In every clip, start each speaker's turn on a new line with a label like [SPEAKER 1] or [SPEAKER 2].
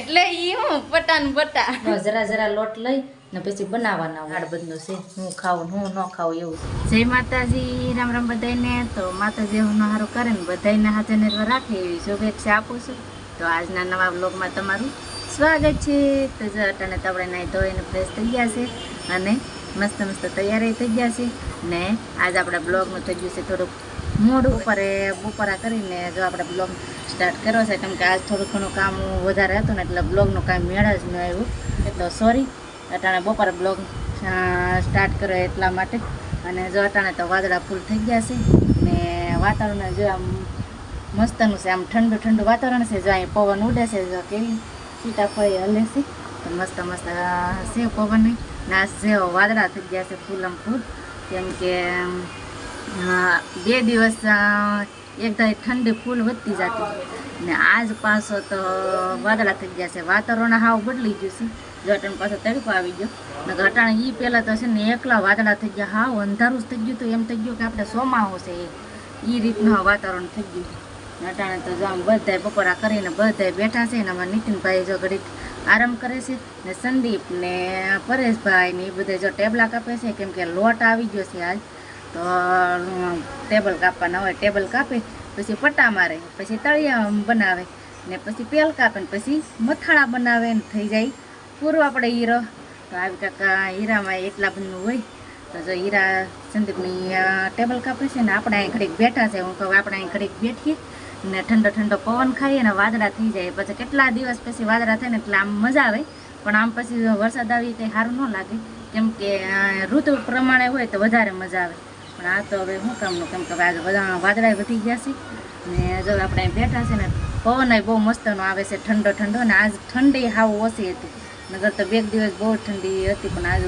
[SPEAKER 1] એટલે ઈ હું પટાન પટા
[SPEAKER 2] જરા જરા લોટ લઈ ને પછી બનાવવાના હાડ બધું છે. હું ખાવું હું ન ખાવું એવું
[SPEAKER 1] જય માતાજી રામ રામ બધાને તો માતાજી હું સારું કરે ને બધાને હાથે નિર્ભર રાખે એવી શુભેચ્છા આપું છું. તો આજના નવા બ્લોગમાં તમારું સ્વાગત છે. તો જો અટાણે તો આપણે નાહી ધોઈને ફ્રેશ થઈ ગયા છે અને મસ્ત મસ્ત તૈયારી થઈ ગયા છે. ને આજ આપણા બ્લોગનું થઈ ગયું છે થોડુંક મોડું ઉપર બપોરા કરીને જો આપણે બ્લોગ સ્ટાર્ટ કર્યો છે કેમ કે આજ થોડું ઘણું કામ વધારે હતું ને એટલે બ્લોગનું કાંઈ મેળ જ ન આવ્યું. એટલે સોરી અટાણે બપોરે બ્લોગ સ્ટાર્ટ કર્યો એટલા માટે. અને જો અટાણે તો વાદળા ફૂલ થઈ ગયા છે ને વાતાવરણ જો આમ મસ્તનું છે, આમ ઠંડુ ઠંડુ વાતાવરણ છે. જો અહીં પવન ઉડે છે, જો કેવી સીતાફળી હલે છે. તો મસ્ત મસ્ત છે પવન. ને આ જેવો વાદળા થઈ ગયા છે ફૂલ આમ ફૂલ. કેમ કે બે દિવસ એકદમ ઠંડી ફૂલ વધતી જતી. ને આજ પાછો તો વાદળા થઈ ગયા છે. વાતાવરણ હાવ બદલી ગયું છે. ઘટાણ પાછો તડકો આવી ગયો. ને ઘટાણ એ પહેલાં તો છે ને એકલા વાદળા થઈ ગયા. હાવ અંધારું થઈ ગયું તો એમ થઈ ગયું કે આપણે સોમાહો છે એ. રીતનું વાતાવરણ થઈ ગયું. અટાણે તો જો આમ બધાય બપોરા કરીને બધા બેઠા છે ને અમારા નીતિનભાઈ જો ઘડીક આરામ કરે છે ને સંદીપ ને પરેશભાઈ ને એ બધા જો ટેબલા કાપે છે. કેમ કે લોટ આવી ગયો છે આજ. તો ટેબલ કાપવાના હોય ટેબલ કાપે, પછી પટ્ટા મારે, પછી તળિયા બનાવે, ને પછી પેલ કાપે, ને પછી મથાળા બનાવે, ને થઈ જાય પૂરો આપણે હીરો. તો આવી કાકા હીરામાં એટલા બધું હોય. તો જો હીરા સંદીપની ટેબલ કાપે છે ને આપણે અહીં ઘડીક બેઠા છે. હું કહું, આપણે અહીં ઘડીક બેઠીએ ને ઠંડો ઠંડો પવન ખાઈએ ને વાદળા થઈ જાય. પછી કેટલા દિવસ પછી વાદળા થાય ને એટલે આમ મજા આવે. પણ આમ પછી વરસાદ આવી કંઈ સારું ન લાગે. કેમ કે ઋતુ પ્રમાણે હોય તો વધારે મજા આવે. પણ આ તો હવે શું કામનું કેમ કે આજે બધા વાદળા વધી ગયા છે. ને જો આપણે બેઠા છે ને, પવન બહુ મસ્તનો આવે છે, ઠંડો ઠંડો. ને આજ ઠંડી હાવ ઓછી હતી. નગર તો બે દિવસ બહુ ઠંડી હતી, પણ આજે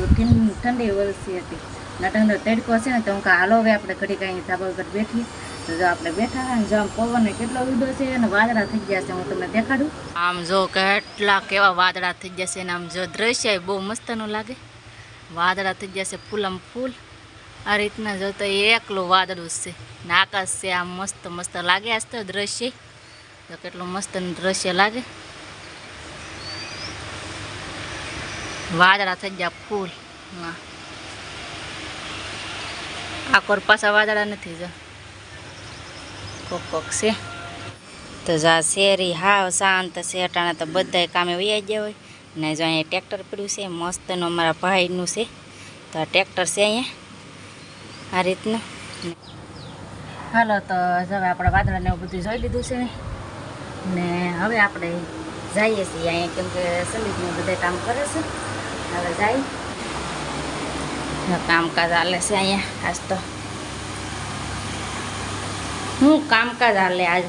[SPEAKER 1] ઠંડી ઓછી હતી. ને ઠંડો તડકો છે ને, તો હું હાલો હવે આપણે ઘડી કાંઈ ધાબા ઉપર બેઠી. તો જો આપણે બેઠા હોય જો આમ પવન કેટલો ઉડો છે અને વાદળા થઈ ગયા છે, હું તમને દેખાડું. આમ જો કેટલા કેવા વાદળા થઈ ગયા છે ને, આમ જો દ્રશ્ય બહુ મસ્તનું લાગે. વાદળા થઈ ગયા છે ફૂલ આમ ફૂલ. આ રીતના જો તો એકલું વાદળું છે. ને આકાશ છે, આમ મસ્ત મસ્ત લાગે આજ તો દ્રશ્ય. તો કેટલું મસ્ત દ્રશ્ય લાગે. વાદળા થઈ ગયા ફૂલ. હા. આકોર પાછા વાદળા નથી જો. કોક કોક છે. તો જા શેરી હાવ શાંત છે, અટાણે તો બધાય કામે વૈયા ગયા હોય. ને જો અહીંયા ટ્રેક્ટર પડ્યું છે મસ્તનું અમારા ભાઈનું છે. તો આ ટ્રેક્ટર છે અહીંયા. આ રીતનું. હાલો, તો હવે આપણે વાદળાને એવું બધું જોઈ લીધું છે. ને હવે આપણે જઈએ છીએ અહીંયા, કેમ કે સંદીપને બધા કામ કરે છે. હવે જાય. કામકાજ હાલે છે અહીંયા, આજ તો. હું કામકાજ હાલે આજ?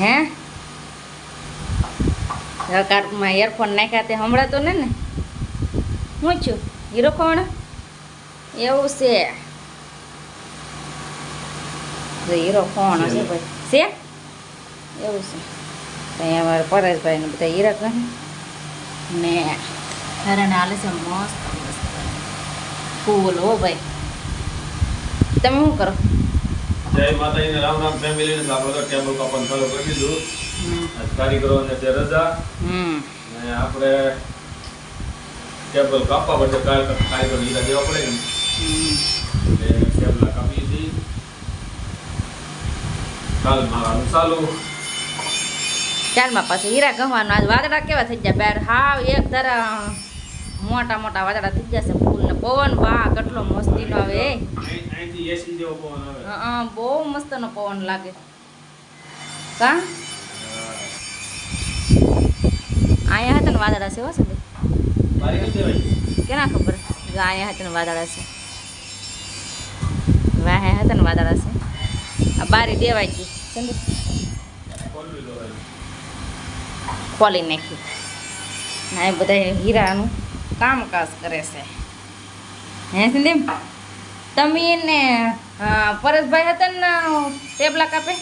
[SPEAKER 1] હે? કારમાં એરફોન નાખ્યા તે હમણાં ને ને? હું છું? હીરો કોણ એવું છે. હીરો કોણ હશે ભાઈ? છે? એવું છે. તો અહીંયા અમારે પરેશભાઈ ને બધા હીરા કહે ને હરણ હાલે છે મસ્ત ફૂલ હો ભાઈ. તમે શું કરો?
[SPEAKER 3] જય માતાજીને રામ રામ ફેમિલીને તો આપણે તો ટેબલ ચાલુ કરી દીધું. રજા. આપણે ટેબલ કાપવા પડશે કારીગર લીધા દેવા પડે ને. એટલે ટેબલ કાપી દીધી કાલ મારાનું ચાલુ
[SPEAKER 1] ચાલમાં પાછું હીરા ગમવાનું આજ વાદળા કેવા થઈ ગયા બેર? હાવ એક ધરા મોટા મોટા વાદળા થઈ ગયા છે ફૂલ ને પવન. વાહ કેટલો
[SPEAKER 3] મસ્તી નો આવે.
[SPEAKER 1] બહુ મસ્ત નો પવન લાગે. કા? અહીંયા હતા ને વાદળા છે હો સાહેબ. કેના ખબર? ગાય હતા ને વાદળા છે વાહે હતા ને વાદળા છે આ બારી દેવાય ગઈ સંદીપ ખોલી નાખી. ના એ બધા હીરાનું કામકાજ કરે છે. હે સંદીપ? તમે ને પરેશભાઈ હતા ને ટેબલા કાપે?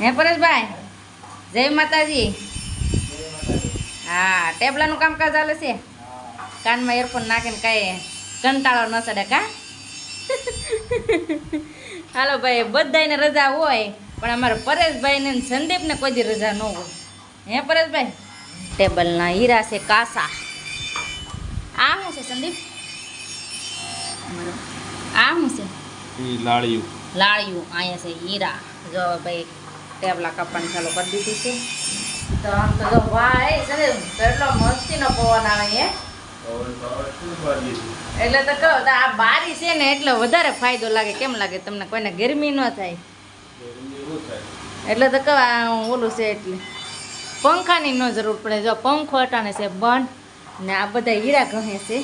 [SPEAKER 1] હે પરેશભાઈ? જય માતાજી. હા ટેબલાનું કામકાજ ચાલે છે? કાનમાં એરફોન નાખીને કાંઈ કંટાળો ન ચડે કા? હાલો ભાઈ બધાને રજા હોય પણ અમારા પરેશભાઈને ને સંદીપને કોઈ રજા ન હોય. હે પરેશભાઈ? ટેબલના હીરા છે કાસા. આ શું છે સંદીપ? આ શું છે?
[SPEAKER 3] લાળિયું.
[SPEAKER 1] લાળિયું અહીંયા છે હીરા. જો ભાઈ ટેબલા કાપવાનું ચાલુ કરી દીધું છે. તો આમ તો જો વાહ એ સંદીપ કેટલો મસ્તીનો પવન આવે હે. એટલે તો કહો તો આ બારી છે ને એટલે વધારે ફાયદો લાગે. કેમ લાગે? તમને કોઈને ગરમી ન થાય? એટલે તો કહો ઓલું છે એટલે. પંખાની ન જરૂર પડે. જો પંખો અટાણે છે બંધ ને આ બધા હીરા કહે છે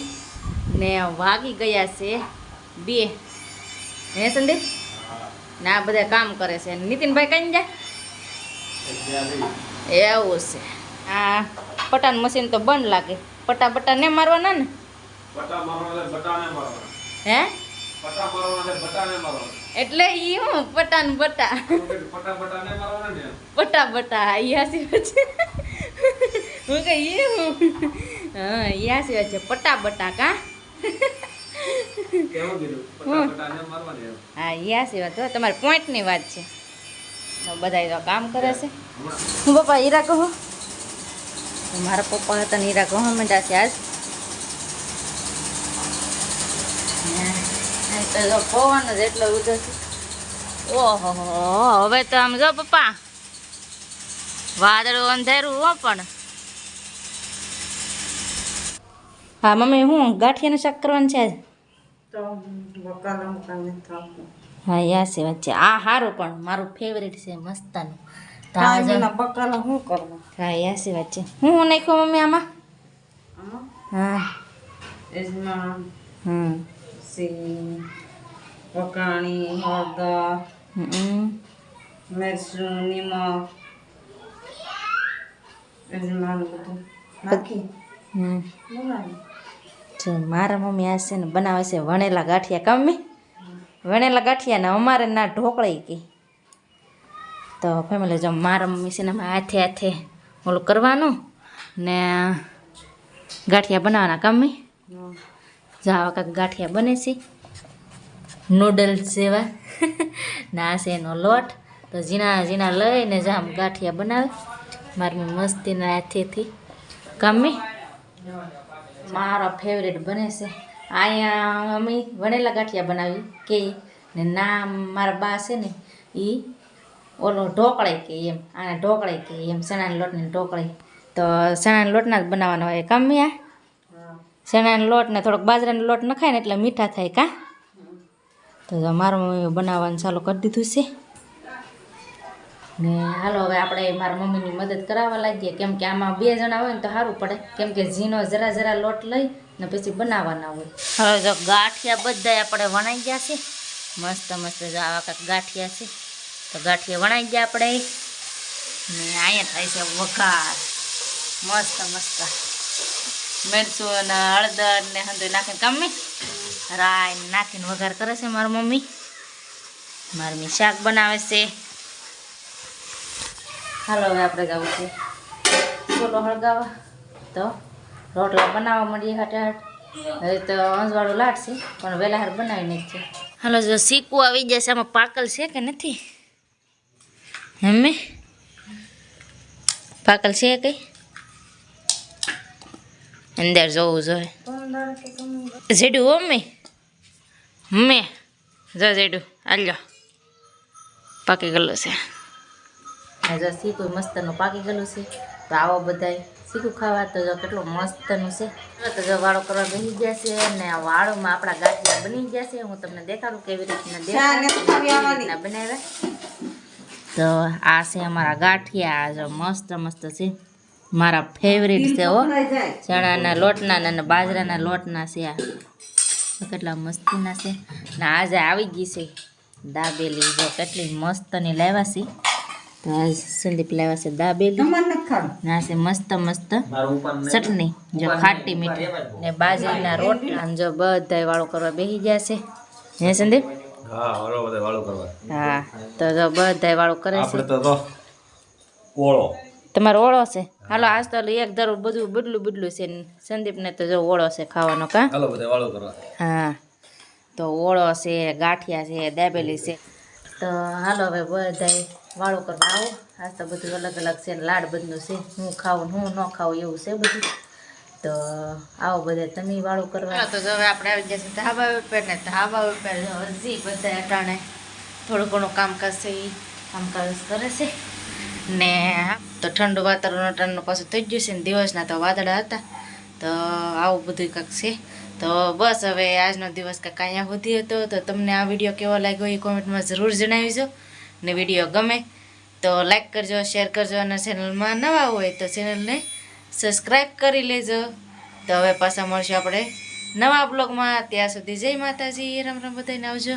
[SPEAKER 1] ને વાગી ગયા છે બે. હે સંદીપ? ને આ બધા કામ કરે છે. નીતિનભાઈ કઈ જાય? એવું છે. આ પટાન મશીન તો બંધ લાગે. પટા બટા ને મારવાના ને?
[SPEAKER 3] પટા મારવાના છે, બટાને મારવાના.
[SPEAKER 1] હે?
[SPEAKER 3] પટા મારવાના છે, બટાને મારવાના.
[SPEAKER 1] એટલે ઈ હું પટાન બટા.
[SPEAKER 3] પટા બટાને મારવાના ને
[SPEAKER 1] છે બટા યાસી વચ્ચે હું કે ઈ હું? હા યાસી વચ્ચે પટા બટા કા. હા? યાસી વાત હો તમારી પોઈન્ટની વાત છે. બધા તો કામ કરે છે. હું પપ્પા હીરા કહો? મારા પપ્પા હતા ને હીરા કહો મજા છે આજ. પવન જ એટલો ઉધો છે. ઓહો હવે તો આમ જો પપ્પા. વાદળું અંધારું હો પણ. હા મમ્મી હું ગાંઠિયાનું શાક કરવાનું છે આજ? હા યા છે વાત છે આ સારું પણ મારું ફેવરેટ છે મસ્તાનું.
[SPEAKER 4] બકાલા શું કરવું
[SPEAKER 1] હા યા વાત છે હું નાખ્યું મમ્મી આમાં? હા. હમ.
[SPEAKER 4] વકાણી હળદર મરચું નિમક. એજમાં બધું નાખી.
[SPEAKER 1] હમ. જો મારા મમ્મી આ છે ને બનાવે છે વણેલા ગાંઠિયા. કામ વણેલા ગાંઠિયા ને અમારે ના ઢોકળાઈ કે. તો ફેમિલી જો મારા મમ્મી છે ને હાથે હાથે ઓલું કરવાનું ને ગાંઠિયા બનાવવાના કામ જાવ કાંક ગાંઠિયા બને છે. નૂડલ્સ જેવા. ના છે એનો લોટ. તો ઝીણા ઝીણા લઈને જામ ગાંઠિયા બનાવે. મારી મસ્તીના હાથેથી. કામે મારો ફેવરેટ બને છે. અહીંયા અમે વણેલા ગાંઠિયા બનાવી કે ને ના મારા બા છે ને એ ઓલો ઢોકળાઈ કે એમ આને ઢોકળાઈ કે એમ ચણાના લોટને ઢોકળાય. તો ચણાના લોટના જ બનાવવાના હોય કમ્યા ચણાનો લોટ ને થોડોક બાજરાનો લોટ નખાય ને એટલે મીઠા થાય કા? તો મારું બનાવવાનું ચાલુ કરી દીધું છે. ને હાલો હવે આપણે મારા મમ્મીની મદદ કરાવવા લાગીએ. કેમ કે આમાં બે જણા હોય ને તો સારું પડે. કેમ કે ઝીનો જરા જરા લોટ લઈ ને પછી બનાવવાના હોય. હવે જો ગાંઠિયા બધા આપણે વણાઈ ગયા છે. મસ્ત મસ્ત જો આવા કાંઈક ગાંઠિયા છે. તો ગાંઠિયા વણાઈ ગયા આપણે. ને અહીંયા થાય છે વઘાર. મસ્ત મસ્ત. મરચું અને હળદર ને હંધું નાખીને કમી રાય નાખીને વઘાર કરે છે મારી મમ્મી. મારી શાક બનાવે છે. હાલો, હવે આપણે જવું છે. બોલો હળગાવા. તો રોટલા બનાવવા મળીએ હાટાહાટ. હવે તો અંજવાળું લાટશે, પણ વહેલા હાર બનાવી છે. હાલો, જો સીકું આવી જશે, આમાં પાકલ છે કે નથી? હમે? પાકલ છે કઈ અંદર જોવું જોઈએ. જેડું હો મેં મમ્મી જો જેડું આલ્યો પાકી ગયેલું છે. આ જો મસ્તનું પાકી ગયેલું છે. તો આવો બધાય સીકું ખાવા તો જો કેટલું મસ્તનું છે. તો જો વાળો કરવા બેસી ગયા છે અને વાળોમાં આપણા ગાંઠિયા બની ગયા છે. હું તમને દેખાડું કેવી રીતના બનાવે બનાવ્યા. તો આ છે અમારા ગાંઠિયા જો મસ્ત મસ્ત છે. મારા ફેવરિટ છે હો. ચણાના લોટના અને બાજરાના લોટના છે આ. કેટલા મસ્તીના છે. ને આજે આવી ગઈ છે દાબેલી. જો કેટલી મસ્તની લાવ્યા છે. તો આ સંદીપ લાવ્યા છે દાબેલી. ના છે મસ્ત મસ્ત ચટણી. જો ખાટી મીઠી. ને બાજરીના રોટલા ને જો બધા વાળું કરવા બેસી ગયા છે. હે સંદીપ?
[SPEAKER 3] હા હલો બધા વાળું કરવા.
[SPEAKER 1] હા તો જો બધાય વાળું કરે છે.
[SPEAKER 3] આપણે તો તો ઓળો.
[SPEAKER 1] તમારો ઓળો છે? હાલો આજ તો એક ધરું બધું બદલું બદલું છે. ને સંદીપને તો જો ઓળો છે ખાવાનો કા?
[SPEAKER 3] હાલો બધા વાળું કરવા.
[SPEAKER 1] હા તો ઓળો છે ગાંઠિયા છે દાબેલી છે. તો હાલો હવે બધાય વાળું કરવા આવો આજ તો બધું અલગ અલગ છે લાડ બધું છે. હું ખાવું હું ન ખાવું એવું છે બધું. તો આવો બધા તમે વાળું કરવા. તો હવે આપણે આવી જશે ધાબા ઉપર ને ધાબા ઉપર હજી બધા અટાણે થોડું ઘણું કામકાજ છે એ કામકાજ કરે છે. ને તો ઠંડુ વાતાવરણ અટાણનું પાછું થઈ ગયું છે ને દિવસના તો વાદળા હતા. તો આવું બધું કંઈક છે. તો બસ હવે આજનો દિવસ કંઈક અહીંયા સુધી હતો. તો તમને આ વીડિયો કેવો લાગ્યો એ કોમેન્ટમાં જરૂર જણાવીજો. ને વીડિયો ગમે તો લાઈક કરજો શેર કરજો અને ચેનલમાં નવા હોય તો ચેનલને સબસ્ક્રાઈબ કરી લેજો. તો હવે પાછા મળશું આપણે નવા બ્લોગમાં ત્યાં સુધી જય માતાજી. રામ રામ, બધાને આવજો.